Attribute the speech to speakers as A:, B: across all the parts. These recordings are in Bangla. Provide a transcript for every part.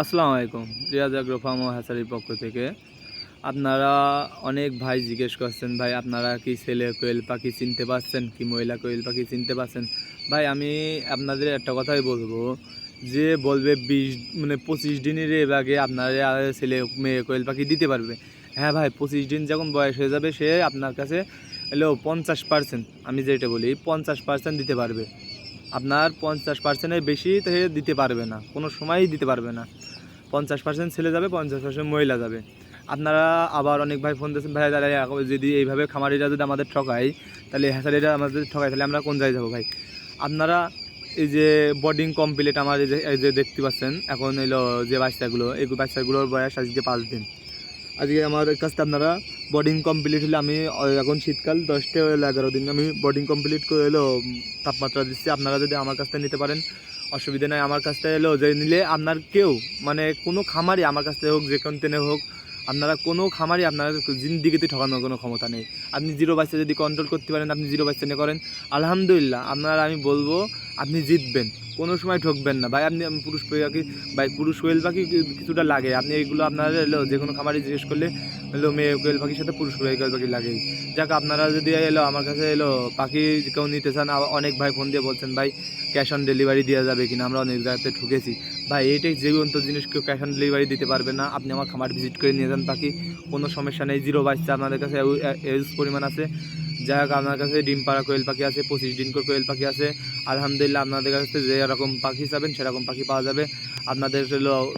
A: আসসালামু আলাইকুম। রিয়াজ আগ্রো ফার্ম ও হ্যাচারির পক্ষ থেকে। আপনারা অনেক ভাই জিজ্ঞেস করছেন, ভাই, আপনারা কি ছেলে কোয়েল পাখি চিনতে পারছেন? কি মহিলা কোয়েল পাখি চিনতে পারছেন? ভাই, আমি আপনাদের একটা কথাই বলব, যে বলবে বিশ মানে পঁচিশ দিনের এর আগে আপনারা ছেলে, মেয়ে কোয়েল পাখি দিতে পারবে। হ্যাঁ ভাই, পঁচিশ দিন যখন বয়স হয়ে যাবে, সে আপনার কাছে হলো পঞ্চাশ পার্সেন্ট আমি যেটা বলি, পঞ্চাশ পার্সেন্ট দিতে পারবে। আপনার পঞ্চাশ পার্সেন্টের বেশি সে দিতে পারবে না, কোনো সময়ই দিতে পারবে না। পঞ্চাশ পার্সেন্ট ছেলে যাবে, পঞ্চাশ পার্সেন্ট মহিলা যাবে। আপনারা আবার অনেক ভাই ফোন দিয়েছেন, ভাই, তাহলে যদি এইভাবে খামারিরা যদি আমাদের ঠকায়, তাহলে হ্যাসারিরা আমাদের ঠকায়, তাহলে আমরা কোন জায়গায় যাব ভাই? আপনারা এই যে বোর্ডিং কমপ্লিট আমার এই যে দেখতে পাচ্ছেন, এখন এলো যে বাচ্চাগুলো, এই বাচ্চাগুলোর বয়স আজকে পাঁচ দিন। আজকে আমার কাছে আপনারা বোর্ডিং কমপ্লিট হলে আমি এখন শীতকাল, দশটা হলো এগারো দিন আমি বোর্ডিং কমপ্লিট করে এলো তাপমাত্রা দিচ্ছি। আপনারা যদি আমার কাছ থেকে নিতে পারেন, অসুবিধা নাই। আমার কাছ থেকে এলো, যে নিলে আপনার কেউ মানে কোনো খামারই আমার কাছ থেকে হোক, যে কোন তেনে হোক, আপনারা কোনো খামারই আপনার জিন্দিগিতে ঠকানোর কোনো ক্ষমতা নেই। আপনি জিরো বাচ্চা যদি কন্ট্রোল করতে পারেন, আপনি জিরো বাচ্চা নিয়ে করেন, আলহামদুলিল্লাহ, আপনারা আমি বলব, আপনি জিতবেন। কোনো সময় ঠকবেন না ভাই আপনি পুরুষ পাখি ভাই পুরুষ কোয়েল পাখি কিছুটা লাগে আপনি এইগুলো আপনারা এলো যে কোনো খামারে জিজ্ঞেস করলে এলো মেয়ে কোয়েল পাখির সাথে পুরুষ কোয়েল পাখি লাগে যাক আপনারা যদি এলো আমার কাছে এলো পাখি কেউ নিতে চান অনেক ভাই ফোন দিয়ে বলছেন ভাই ক্যাশ অন ডেলিভারি দেওয়া যাবে কিনা আমরা অনেক জায়গাতে ঠকেছি ভাই এইটাই যে জীবন্ত জিনিস কেউ ক্যাশ অন ডেলিভারি দিতে পারবে না আপনি আমার খামার ভিজিট করে নিয়ে যান পাখি কোনো সমস্যা নেই জিরো বাচ্চা আপনাদের কাছে এউজ পরিমাণ আছে যাই হোক, আপনার কাছে ডিম পাড়া, কোয়েল পাখি আছে, পঁচিশ দিন করে কোয়েল পাখি আছে। আলহামদুলিল্লাহ, আপনাদের কাছে যে রকম পাখি চাবেন, সেরকম পাখি পাওয়া যাবে। আপনাদের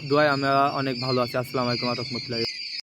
A: দোয়ায় আমরা অনেক ভালো আছি। আসসালামু আলাইকুম রহমতুল্লাহ।